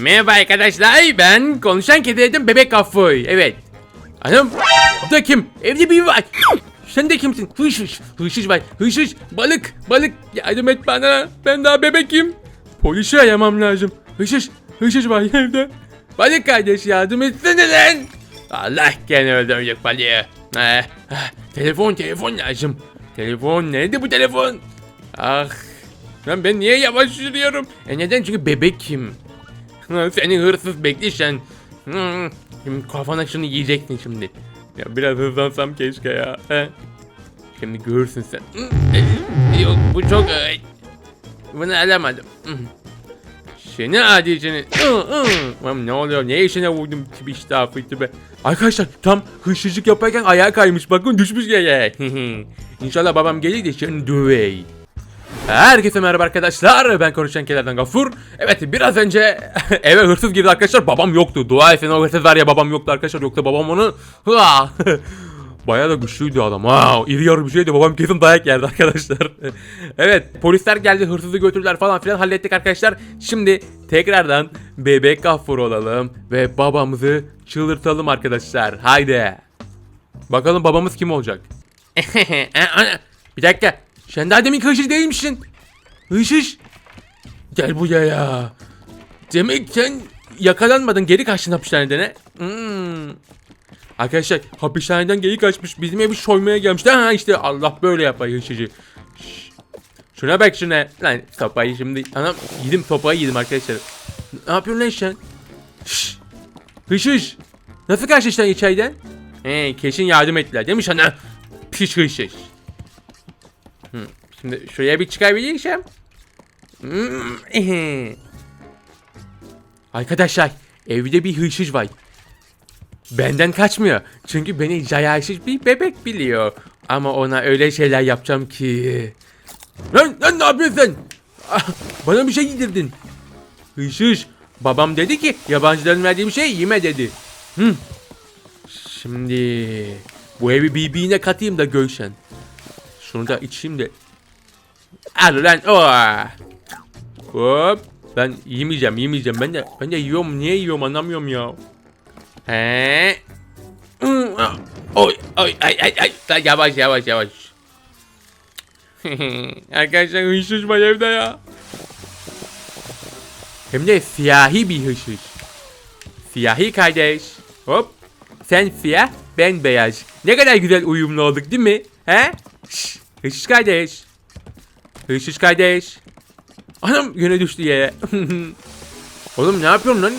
Merhaba arkadaşlar ben konuşan kedi dedim bebek kafoy evet. Anam bu da kim? Evde biri var. Sen de kimsin? Hış. Hış var. Hış. Balık. Balık. Yardım et bana. Ben daha bebekim. Polisi aramam lazım. Hış hış var evde. Balık kardeş yardım etsene lan. Allah gene öldürecek balığı. Eh, ah, telefon telefon lazım. Telefon nerede bu telefon? Ah. Lan ben niye yavaş yürüyorum? E neden? Çünkü bebekim. Seni hırsız. Hmm, Şimdi kafana şunu yiyeceksin şimdi. Ya biraz hızlansam keşke ya. Şimdi görürsün sen. Yok bu çok... e, Bunu alamadım. Seni adi ne oluyor? Ne işine vurdum tipi işte affetti be. Arkadaşlar tam hırsızlık yaparken ayağa kaymış. Bakın düşmüş yere. İnşallah babam gelir de seni dövey. Herkese merhaba arkadaşlar. Ben konuşan kelerden Gafur. Evet biraz önce eve hırsız girdi arkadaşlar. Babam yoktu. Dua etsin o hırsız var ya babam yoktu arkadaşlar. Yoksa babam onu... Bayağı da güçlüydü adam. Ha, iri yarı bir şeydi. Babam kesin dayak yerdi arkadaşlar. evet polisler geldi hırsızı götürdüler falan filan hallettik arkadaşlar. Şimdi tekrardan bebek Gafur olalım. Ve babamızı çıldırtalım arkadaşlar. Haydi. Bakalım babamız kim olacak? bir dakika. Sen daha demin hırsız değil misin? Hırsız. Gel buraya ya. Demek sen yakalanmadın geri kaçtın hapishaneden he? Hmm. Arkadaşlar hapishaneden geri kaçmış bizim evi soymaya gelmiş. Ha işte Allah böyle yapar. Şş. Şuna bak şuna. Lan sopayı şimdi. Anam yedim sopayı yedim arkadaşlar. Ne yapıyorsun lan sen? Şşş. Hırsız. Nasıl kaçtın içeriden? He kesin yardım ettiler değil mi sana? Pis hırsız. Hı, Şimdi şuraya bir çıkabilirsem. Hmm. Arkadaşlar evde bir hırsız var. Benden kaçmıyor. Çünkü beni zayarsız bir bebek biliyor. Ama ona öyle şeyler yapacağım ki. Lan, lan ne yapıyorsun? Ah, Bana bir şey yedirdin. Hırsız. Babam dedi ki yabancıların verdiği bir şey yeme dedi. Hı. Şimdi bu evi birbirine katayım da görsen. Şunu da içeyim. Al lan. Hop. Ben yemeyeceğim yemeyeceğim. Ben de ben de yiyorum. Niye yiyorum anlamıyorum ya. He. Oy oy ay ay ay. Yavaş yavaş yavaş. Arkadaşlar hırsız var evde ya. Hem de siyahi bir hırsız. Siyahi kardeş. Hop. Sen siyah, ben beyaz. Ne kadar güzel uyumlu olduk değil mi? He? Şşş. Hırsız kardeş. Hırsız kardeş. Anam yine düştü yere. Oğlum ne yapıyorsun lan?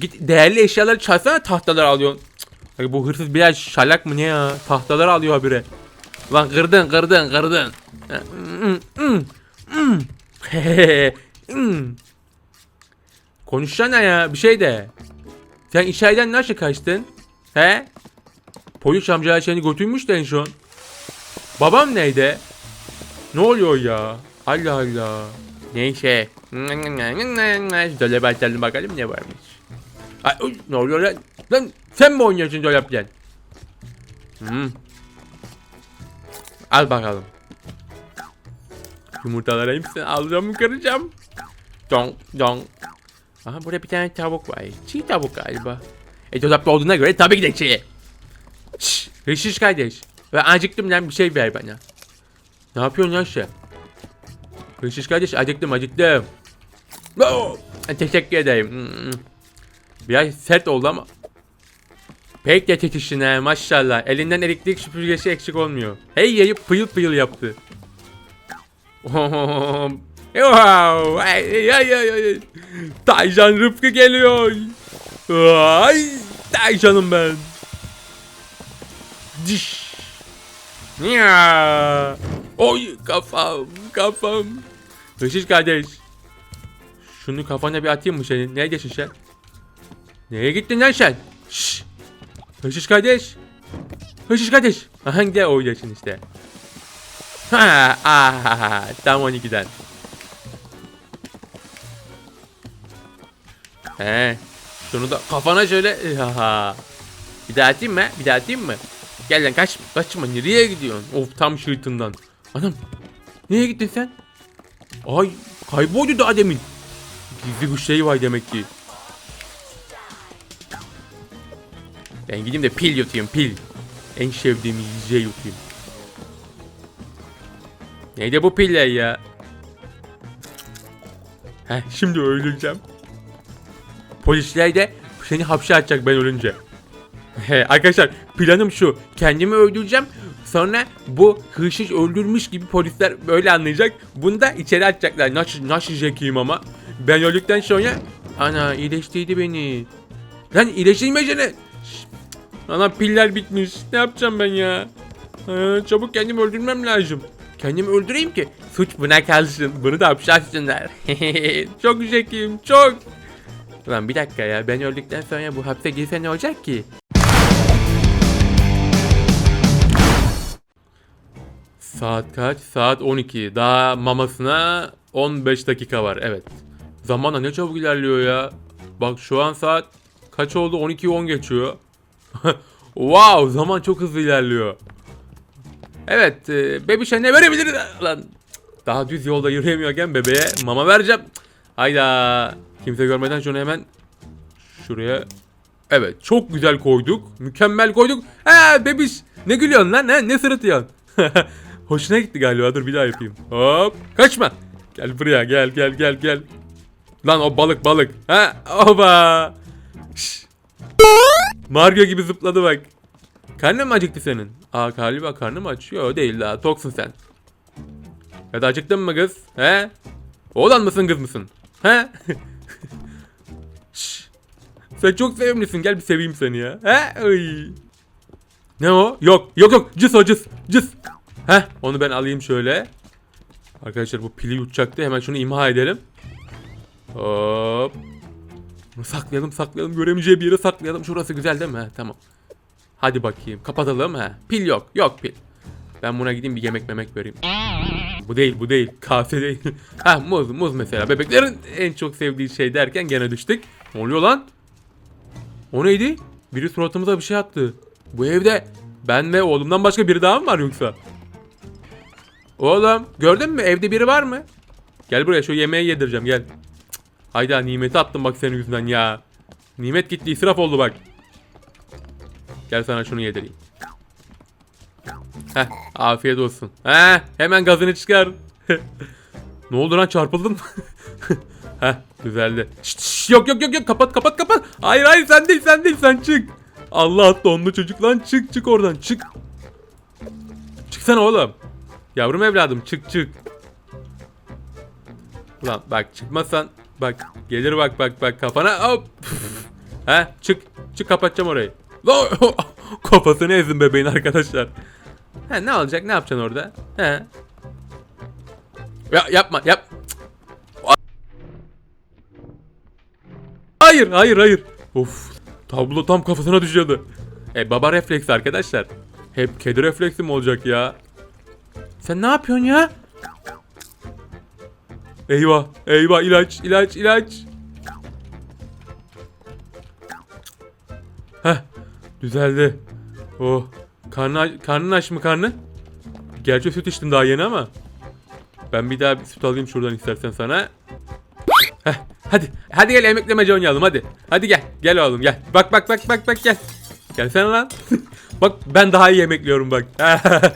Git değerli eşyaları çalsana tahtalar alıyorsun. Cık. Bu hırsız biraz şalak mı ne ya? Tahtalar alıyor habire. Lan kırdın kırdın kırdın. Hmm, hmm. Hmm. Konuşsana ya bir şey de. Sen içeriden nasıl kaçtın? He? Polis amcalar seni götürmüş de en son. Babam neydi? Ne oluyor ya? Allah Allah. Neyse. Dolaba açalım bakalım ne varmış. Ay, uy, ne oluyor lan? Lan sen mi oynuyorsun dolaptan? Hmm. Al bakalım. Yumurtaları hepsini alacağım kıracağım. Don don. Aha burada bir tane tavuk var. Çiğ tavuk galiba. E dolapta olduğuna göre tabii ki de çiğ. Şşş. Hırsız kardeş. Ben acıktım lan bir şey ver bana. Ne yapıyorsun lan sen? Hırsız kardeş acıktım acıktım. Oo, teşekkür ederim. Hmm. Biraz sert oldu ama. Pek de titişin ha maşallah. Elinden elektrik süpürgesi eksik olmuyor. Hey yayı pıyıl pıyıl yaptı. wow. Ay, ay, ay, ay. Taycan Rıfkı geliyor. Ay, Taycan'ım ben. Diş. Ya. Oy kafam kafam. Hırsız kardeş. Şunu kafana bir atayım mı senin? Neredesin sen? Nereye gittin lan sen? Şşş. Hırsız kardeş. Hırsız kardeş. Hangi de oradasın işte. Ha, ah, tam 12'den. He. Şunu da kafana şöyle. Bir daha atayım mı? Bir daha atayım mı? Gel lan kaç, kaçma nereye gidiyorsun? Of tam şırtından. Anam. Nereye gittin sen? Ay kayboldu daha demin. Gizli bir şey var demek ki. Ben gideyim de pil yutayım pil. En sevdiğim yiyeceği yutayım. Neydi bu piller ya? Heh, şimdi öleceğim. Polisler de seni hapse atacak ben ölünce. He, arkadaşlar planım şu. Kendimi öldüreceğim. Sonra bu hırsız öldürmüş gibi polisler böyle anlayacak. Bunu da içeri atacaklar. Nasıl, nasıl zekiyim ama. Ben öldükten sonra ana iyileştirdi beni. Lan iyileştirmeyeceğine. Ana piller bitmiş. Ne yapacağım ben ya? Ha, çabuk kendimi öldürmem lazım. Kendimi öldüreyim ki suç buna kalsın. Bunu da hapse atsınlar. çok zekiyim çok. Lan bir dakika ya ben öldükten sonra bu hapse girse ne olacak ki? Saat kaç? Saat 12. Daha mamasına 15 dakika var. Evet. Zaman da ne çabuk ilerliyor ya. Bak şu an saat kaç oldu? 12'yi 10 geçiyor. wow zaman çok hızlı ilerliyor. Evet e, bebişe ne verebiliriz? Lan daha düz yolda yürüyemiyorken bebeğe mama vereceğim. Hayda. Kimse görmeden şunu hemen şuraya. Evet çok güzel koyduk. Mükemmel koyduk. He bebiş. Ne gülüyorsun lan? Ne, ne sırıtıyorsun? Hoşuna gitti galiba. Dur bir daha yapayım. Hop. Kaçma. Gel buraya gel gel gel gel. Lan o balık balık. Ha oba. Şş. Mario gibi zıpladı bak. Karnın mı acıktı senin? Aa galiba karnım aç. Yo değil daha. Toksun sen. Ya da acıktın mı kız? He? Oğlan mısın kız mısın? He? Şş. Sen çok sevimlisin. Gel bir seveyim seni ya. He? Ay. Ne o? Yok. Yok yok. Cız o cız. Cız. Heh. Onu ben alayım şöyle. Arkadaşlar bu pili yutacaktı. Hemen şunu imha edelim. Hop. Bunu saklayalım saklayalım. Göremeyeceği bir yere saklayalım. Şurası güzel değil mi? He, tamam. Hadi bakayım. Kapatalım. He. Pil yok. Yok pil. Ben buna gideyim bir yemek memek vereyim. Bu değil bu değil. Kase değil. ha muz muz mesela. Bebeklerin en çok sevdiği şey derken gene düştük. Ne oluyor lan? O neydi? Biri suratımıza bir şey attı. Bu evde ben ve oğlumdan başka biri daha mı var yoksa? Oğlum gördün mü evde biri var mı? Gel buraya şu yemeği yedireceğim gel. Hayda nimeti attım bak senin yüzünden ya. Nimet gitti israf oldu bak. Gel sana şunu yedireyim. Heh afiyet olsun. Heh hemen gazını çıkar. ne oldu lan çarpıldın mı? Heh düzeldi. Şşt, şşt, yok yok yok yok kapat kapat kapat. Hayır hayır sen değil sen değil sen çık. Allah attı onlu çocuk lan çık çık oradan çık. Çıksana oğlum. Yavrum evladım çık çık. Ulan bak çıkmazsan bak gelir bak bak bak kafana hop. He çık çık kapatacağım orayı. Kafasını ezdim bebeğin arkadaşlar. He ne olacak ne yapacaksın orada? He. Ya yapma yap. Hayır hayır hayır. Of tablo tam kafasına düşüyordu. E baba refleksi arkadaşlar. Hep kedi refleksi mi olacak ya? Sen ne yapıyorsun ya? Eyvah eyvah ilaç ilaç ilaç. Heh düzeldi. Oh karnı, karnın aç mı karnı? Gerçi süt içtim daha yeni ama. Ben bir daha bir süt alayım şuradan istersen sana. Heh, hadi. Hadi gel emeklemece oynayalım hadi. Hadi gel. Gel oğlum gel. Bak bak bak bak bak gel. Gelsene lan. bak ben daha iyi emekliyorum bak.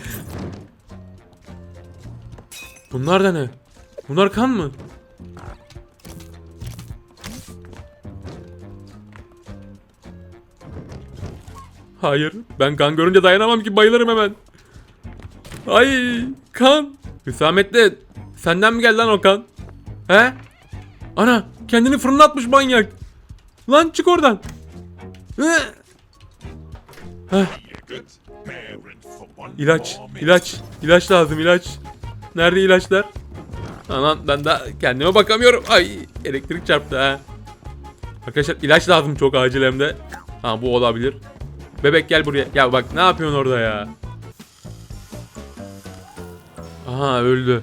Bunlar da ne? Bunlar kan mı? Hayır. Ben kan görünce dayanamam ki bayılırım hemen. Ay kan. Hüsamettin senden mi geldi lan o kan? He? Ana kendini fırına atmış manyak. Lan çık oradan. Heh, İlaç, ilaç, ilaç lazım ilaç. Nerede ilaçlar? Anan ben de kendime bakamıyorum. Ay elektrik çarptı ha. Arkadaşlar ilaç lazım çok acil hem de. Ha bu olabilir. Bebek gel buraya. Ya bak ne yapıyorsun orada ya? Aha öldü.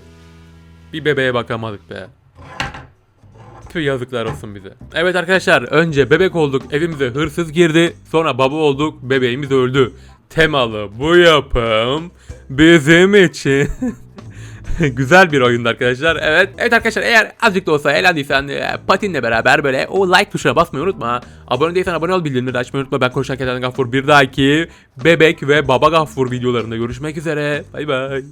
Bir bebeğe bakamadık be. Tüh yazıklar olsun bize. Evet arkadaşlar önce bebek olduk evimize hırsız girdi. Sonra baba olduk bebeğimiz öldü. Temalı bu yapım bizim için Güzel bir oyundu arkadaşlar. Evet. Evet arkadaşlar eğer azıcık da olsa eğlendiysen e, patinle beraber böyle o like tuşuna basmayı unutma. Abone değilsen abone ol bildirimleri açmayı unutma. Ben konuşan Keten Gaffur bir dahaki bebek ve baba Gaffur videolarında görüşmek üzere. Bay bay.